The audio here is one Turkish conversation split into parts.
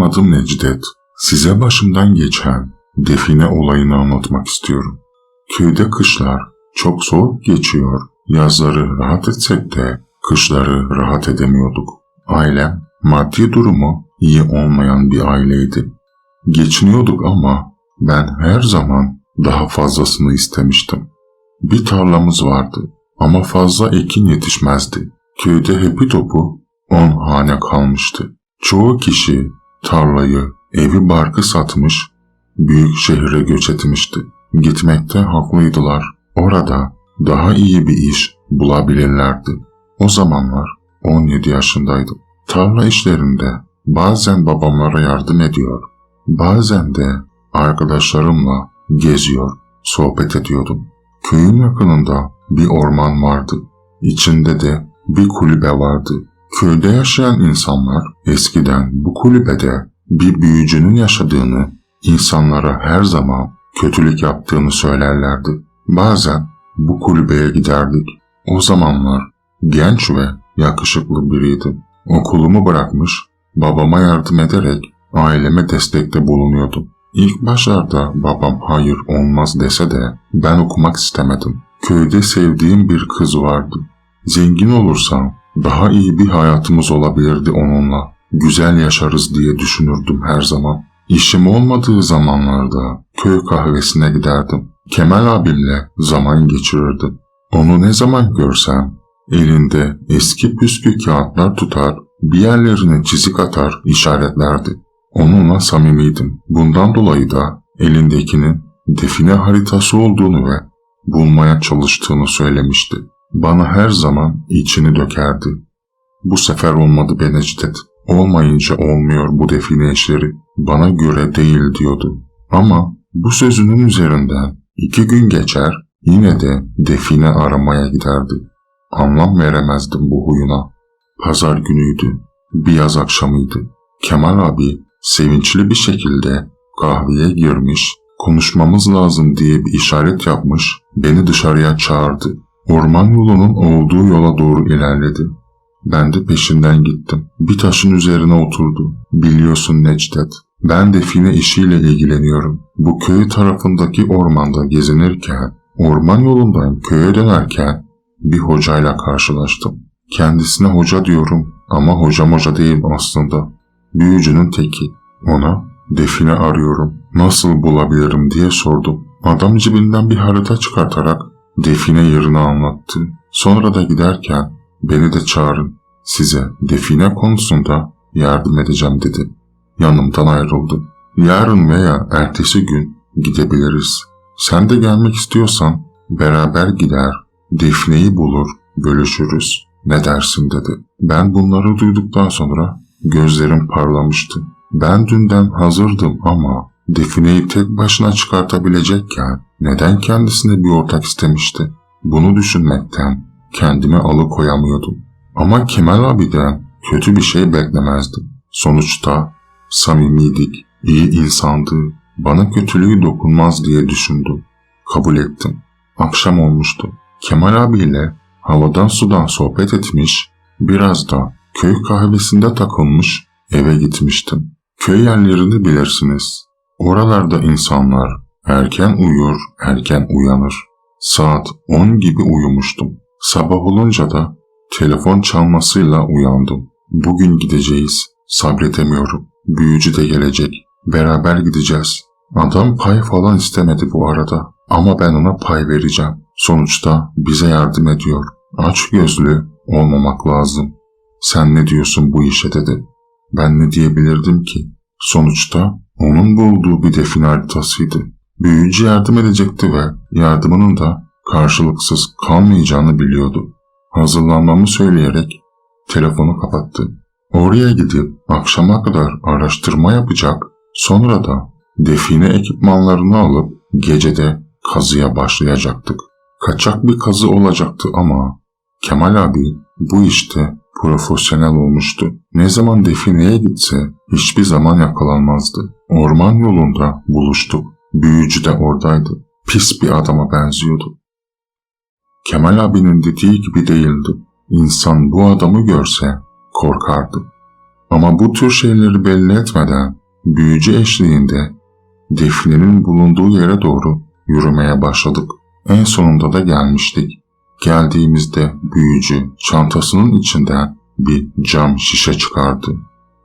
Benim adım Necdet. Size başımdan geçen define olayını anlatmak istiyorum. Köyde kışlar çok soğuk geçiyor. Yazları rahat etsek de kışları rahat edemiyorduk. Ailem maddi durumu iyi olmayan bir aileydi. Geçiniyorduk ama ben her zaman daha fazlasını istemiştim. Bir tarlamız vardı ama fazla ekin yetişmezdi. Köyde hepi topu on hane kalmıştı. Çoğu kişi tarlayı, evi barkı satmış, büyük şehre göç etmişti. Gitmekte haklıydılar. Orada daha iyi bir iş bulabilirlerdi. O zamanlar 17 yaşındaydım. Tarla işlerinde bazen babamlara yardım ediyor, bazen de arkadaşlarımla geziyor, sohbet ediyordum. Köyün yakınında bir orman vardı. İçinde de bir kulübe vardı. Köyde yaşayan insanlar eskiden bu kulübede bir büyücünün yaşadığını, insanlara her zaman kötülük yaptığını söylerlerdi. Bazen bu kulübeye giderdik. O zamanlar genç ve yakışıklı biriydim. Okulumu bırakmış, babama yardım ederek aileme destekte bulunuyordum. İlk başlarda babam hayır olmaz dese de ben okumak istemedim. Köyde sevdiğim bir kız vardı. Zengin olursam daha iyi bir hayatımız olabilirdi onunla. Güzel yaşarız diye düşünürdüm her zaman. İşim olmadığı zamanlarda köy kahvesine giderdim. Kemal abimle zaman geçirirdim. Onu ne zaman görsem elinde eski püskü kağıtlar tutar, bir yerlerine çizik atar, işaretlerdi. Onunla samimiydim. Bundan dolayı da elindekinin define haritası olduğunu ve bulmaya çalıştığını söylemişti. Bana her zaman içini dökerdi. Bu sefer olmadı be Necdet. Olmayınca olmuyor bu define işleri. Bana göre değil diyordu. Ama bu sözünün üzerinden iki gün geçer yine de define aramaya giderdi. Anlam veremezdim bu huyuna. Pazar günüydü. Bir yaz akşamıydı. Kemal abi sevinçli bir şekilde kahveye girmiş, konuşmamız lazım diye bir işaret yapmış, beni dışarıya çağırdı. Orman yolunun olduğu yola doğru ilerledi. Ben de peşinden gittim. Bir taşın üzerine oturdu. Biliyorsun Necdet, ben define işiyle ilgileniyorum. Bu köy tarafındaki ormanda gezinirken, orman yolundan köye dönerken bir hocayla karşılaştım. Kendisine hoca diyorum ama hocam hoca değil aslında. Büyücünün teki. Ona define arıyorum. Nasıl bulabilirim diye sordum. Adam cibinden bir harita çıkartarak define yerini anlattı. Sonra da giderken beni de çağırın. Size define konusunda yardım edeceğim dedi. Yanımdan ayrıldı. Yarın veya ertesi gün gidebiliriz. Sen de gelmek istiyorsan beraber gider, defineyi bulur, bölüşürüz. Ne dersin dedi. Ben bunları duyduktan sonra gözlerim parlamıştı. Ben dünden hazırdım ama defineyi tek başına çıkartabilecekken neden kendisine bir ortak istemişti? Bunu düşünmekten kendimi alıkoyamıyordum. Ama Kemal abiden kötü bir şey beklemezdim. Sonuçta samimiydik, iyi insandı, bana kötülüğü dokunmaz diye düşündüm. Kabul ettim. Akşam olmuştu. Kemal abiyle havadan sudan sohbet etmiş, biraz da köy kahvesinde takılmış eve gitmiştim. Köy yerlerini bilirsiniz. Oralarda insanlar erken uyur, erken uyanır. Saat 10 gibi uyumuştum. Sabah olunca da telefon çalmasıyla uyandım. Bugün gideceğiz. Sabretemiyorum. Büyücü de gelecek. Beraber gideceğiz. Adam pay falan istemedi bu arada. Ama ben ona pay vereceğim. Sonuçta bize yardım ediyor. Aç gözlü olmamak lazım. Sen ne diyorsun bu işe dedi. Ben ne diyebilirdim ki? Sonuçta onun bulduğu bir define haritasıydı. Büyücü yardım edecekti ve yardımının da karşılıksız kalmayacağını biliyordu. Hazırlanmamı söyleyerek telefonu kapattı. Oraya gidip akşama kadar araştırma yapacak, sonra da define ekipmanlarını alıp gecede kazıya başlayacaktık. Kaçak bir kazı olacaktı ama Kemal abi bu işte profesyonel olmuştu. Ne zaman defineye gitse hiçbir zaman yakalanmazdı. Orman yolunda buluştuk. Büyücü de oradaydı. Pis bir adama benziyordu. Kemal abinin dediği gibi değildi. İnsan bu adamı görse korkardı. Ama bu tür şeyleri belli etmeden büyücü eşliğinde Defne'nin bulunduğu yere doğru yürümeye başladık. En sonunda da gelmiştik. Geldiğimizde büyücü çantasının içinden bir cam şişe çıkardı.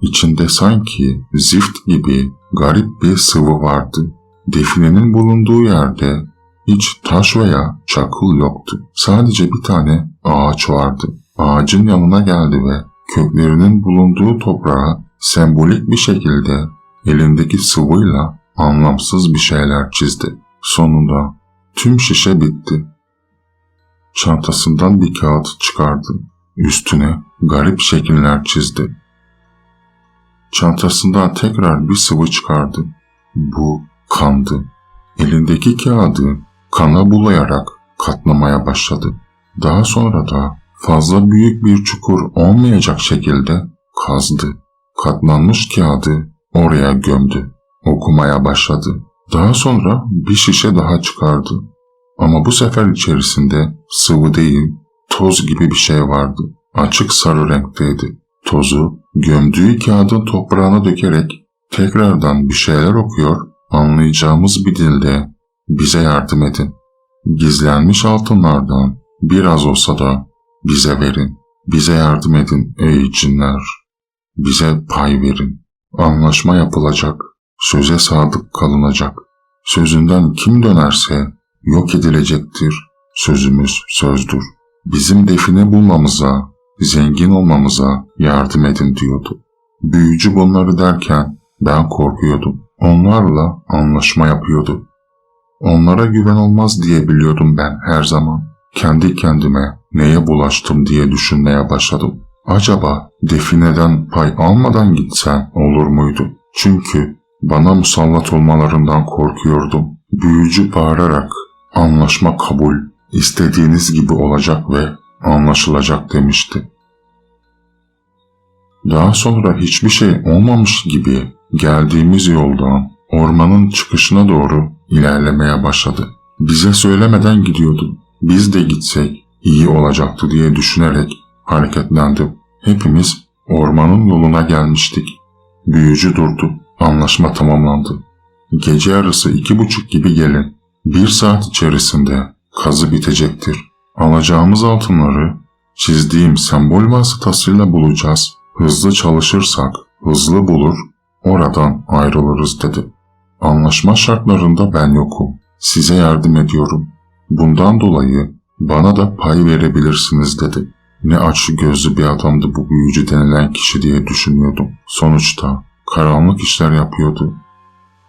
İçinde sanki zift gibi garip bir sıvı vardı. Definenin bulunduğu yerde hiç taş veya çakıl yoktu. Sadece bir tane ağaç vardı. Ağacın yanına geldi ve köklerinin bulunduğu toprağa sembolik bir şekilde elindeki sıvıyla anlamsız bir şeyler çizdi. Sonunda tüm şişe bitti. Çantasından bir kağıt çıkardı. Üstüne garip şekiller çizdi. Çantasından tekrar bir sıvı çıkardı. Bu kandı. Elindeki kağıdı kana bulayarak katlamaya başladı. Daha sonra da fazla büyük bir çukur olmayacak şekilde kazdı. Katlanmış kağıdı oraya gömdü. Okumaya başladı. Daha sonra bir şişe daha çıkardı. Ama bu sefer içerisinde sıvı değil, toz gibi bir şey vardı. Açık sarı renkteydi. Tozu gömdüğü kağıdın toprağına dökerek tekrardan bir şeyler okuyor, anlayacağımız bir dilde bize yardım edin. Gizlenmiş altınlardan biraz olsa da bize verin. Bize yardım edin ey cinler. Bize pay verin. Anlaşma yapılacak. Söze sadık kalınacak. Sözünden kim dönerse yok edilecektir. Sözümüz sözdür. Bizim define bulmamıza, zengin olmamıza yardım edin diyordu. Büyücü bunları derken ben korkuyordum. Onlarla anlaşma yapıyordu. Onlara güven olmaz diye biliyordum ben her zaman. Kendi kendime neye bulaştım diye düşünmeye başladım. Acaba defineden pay almadan gitsem olur muydu? Çünkü bana musallat olmalarından korkuyordum. Büyücü bağırarak anlaşma kabul, istediğiniz gibi olacak ve anlaşılacak demişti. Daha sonra hiçbir şey olmamış gibi geldiğimiz yoldan ormanın çıkışına doğru ilerlemeye başladı. Bize söylemeden gidiyordu. Biz de gitsek iyi olacaktı diye düşünerek hareketlendim. Hepimiz ormanın yoluna gelmiştik. Büyücü durdu. Anlaşma tamamlandı. Gece yarısı iki buçuk gibi gelin. Bir saat içerisinde kazı bitecektir. Alacağımız altınları çizdiğim sembol vasıtasıyla bulacağız. Hızlı çalışırsak hızlı bulur, oradan ayrılırız dedi. Anlaşma şartlarında ben yokum. Size yardım ediyorum. Bundan dolayı bana da pay verebilirsiniz dedi. Ne aç gözlü bir adamdı bu büyücü denilen kişi diye düşünüyordum. Sonuçta karanlık işler yapıyordu.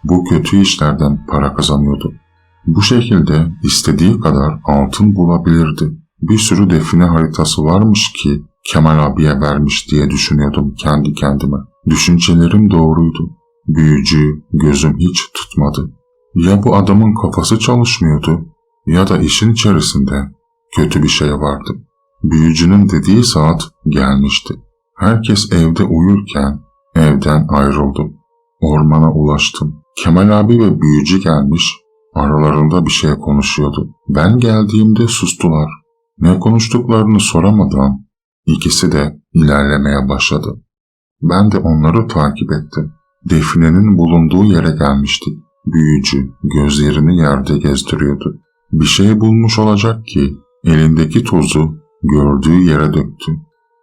Bu kötü işlerden para kazanıyordu. Bu şekilde istediği kadar altın bulabilirdi. Bir sürü define haritası varmış ki Kemal abiye vermiş diye düşünüyordum kendi kendime. Düşüncelerim doğruydu. Büyücü gözüm hiç tutmadı. Ya bu adamın kafası çalışmıyordu ya da işin içerisinde kötü bir şey vardı. Büyücünün dediği saat gelmişti. Herkes evde uyurken evden ayrıldım. Ormana ulaştım. Kemal abi ve büyücü gelmiş, aralarında bir şey konuşuyordu. Ben geldiğimde sustular. Ne konuştuklarını soramadan ikisi de ilerlemeye başladı. Ben de onları takip ettim. Define'nin bulunduğu yere gelmiştik. Büyücü gözlerini yerde gezdiriyordu. Bir şey bulmuş olacak ki elindeki tozu gördüğü yere döktü.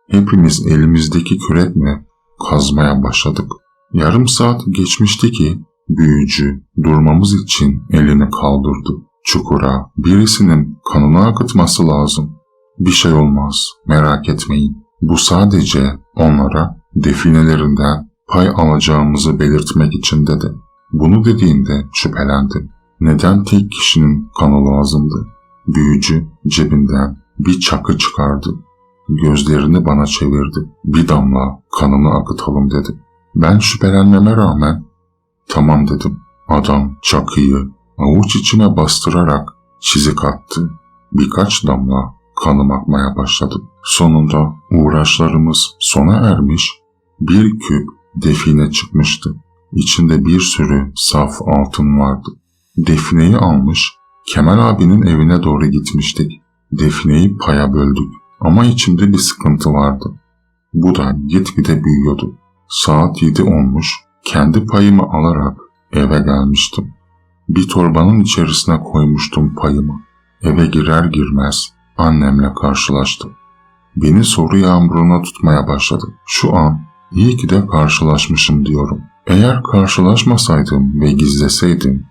Hepimiz elimizdeki kürekle kazmaya başladık. Yarım saat geçmişti ki büyücü durmamız için elini kaldırdı. Çukura birisinin kanını akıtması lazım. Bir şey olmaz, merak etmeyin. Bu sadece onlara definelerinden pay alacağımızı belirtmek için dedi. Bunu dediğinde şüphelendim. Neden tek kişinin kanı lazımdı? Büyücü cebinden bir çakı çıkardı. Gözlerini bana çevirdi. Bir damla kanını akıtalım dedi. Ben şüphelenmeme rağmen tamam dedim. Adam çakıyı avuç içime bastırarak çizik attı. Birkaç damla kanım akmaya başladı. Sonunda uğraşlarımız sona ermiş, bir küp define çıkmıştı. İçinde bir sürü saf altın vardı. Defineyi almış, Kemal abinin evine doğru gitmiştik. Defineyi paya böldük ama içimde bir sıkıntı vardı. Bu da gitgide büyüyordu. Saat yedi olmuş, kendi payımı alarak eve gelmiştim. Bir torbanın içerisine koymuştum payımı. Eve girer girmez annemle karşılaştım. Beni soru yağmuruna tutmaya başladı. Şu an iyi ki de karşılaşmışım diyorum. Eğer karşılaşmasaydım ve gizleseydim,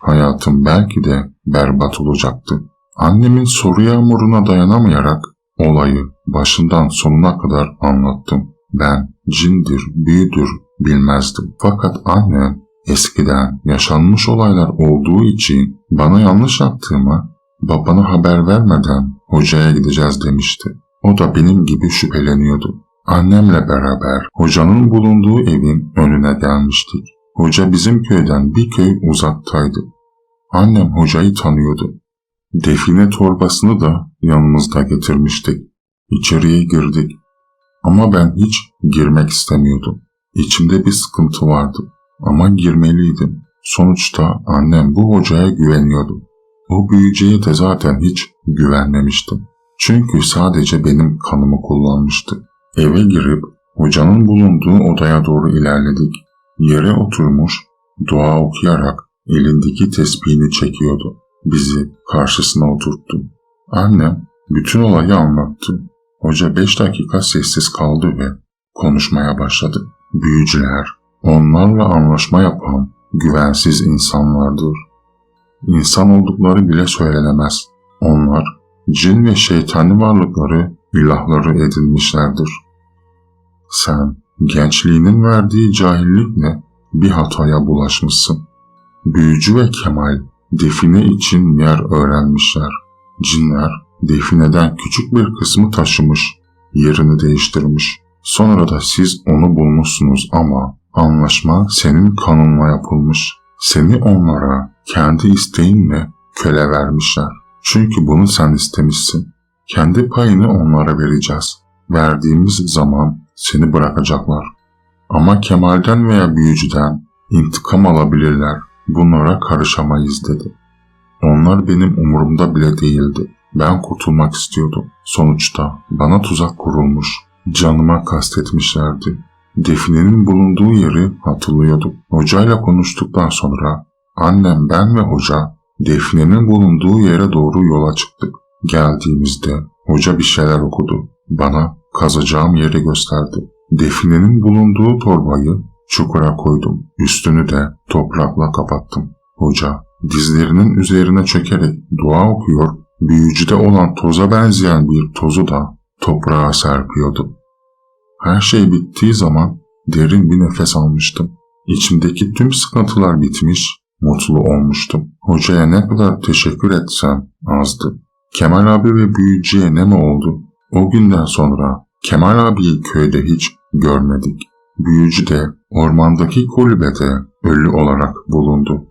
hayatım belki de berbat olacaktı. Annemin soru yağmuruna dayanamayarak olayı başından sonuna kadar anlattım. Ben cindir, büyüdür bilmezdim. Fakat annem eskiden yaşanmış olaylar olduğu için bana yanlış yaptığımı babana haber vermeden hocaya gideceğiz demişti. O da benim gibi şüpheleniyordu. Annemle beraber hocanın bulunduğu evin önüne gelmiştik. Hoca bizim köyden bir köy uzaktaydı. Annem hocayı tanıyordu. Define torbasını da yanımızda getirmiştik. İçeriye girdik. Ama ben hiç girmek istemiyordum. İçimde bir sıkıntı vardı. Ama girmeliydim. Sonuçta annem bu hocaya güveniyordu. O büyücüye de zaten hiç güvenmemiştim. Çünkü sadece benim kanımı kullanmıştı. Eve girip hocanın bulunduğu odaya doğru ilerledik. Yere oturmuş, dua okuyarak elindeki tesbihini çekiyordu. Bizi karşısına oturttu. Annem bütün olayı anlattı. Hoca beş dakika sessiz kaldı ve konuşmaya başladı. Büyücüler, onlarla anlaşma yapan güvensiz insanlardır. İnsan oldukları bile söylenemez. Onlar cin ve şeytani varlıkları ilahları edinmişlerdir. Sen gençliğinin verdiği cahillikle bir hataya bulaşmışsın. Büyücü ve Kemal define için yer öğrenmişler. Cinler defineden küçük bir kısmı taşımış, yerini değiştirmiş. Sonra da siz onu bulmuşsunuz ama anlaşma senin kanunla yapılmış. Seni onlara kendi isteğinle köle vermişler. Çünkü bunu sen istemişsin. Kendi payını onlara vereceğiz. Verdiğimiz zaman seni bırakacaklar. Ama Kemal'den veya büyücüden intikam alabilirler. Bunlara karışamayız dedi. Onlar benim umurumda bile değildi. Ben kurtulmak istiyordum. Sonuçta bana tuzak kurulmuş. Canıma kastetmişlerdi. Definenin bulunduğu yeri hatırlıyordum. Hocayla konuştuktan sonra annem, ben ve hoca Define'nin bulunduğu yere doğru yola çıktık. Geldiğimizde hoca bir şeyler okudu. Bana kazacağım yeri gösterdi. Definenin bulunduğu torbayı çukura koydum. Üstünü de toprakla kapattım. Hoca dizlerinin üzerine çökerek dua okuyor, büyücüde olan toza benzeyen bir tozu da toprağa serpiyordu. Her şey bittiği zaman derin bir nefes almıştım. İçimdeki tüm sıkıntılar bitmiş, mutlu olmuştum. Hocaya ne kadar teşekkür etsem azdı. Kemal abi ve büyücüye ne mi oldu? O günden sonra Kemal abiyi köyde hiç görmedik. Büyücü de ormandaki kulübede ölü olarak bulundu.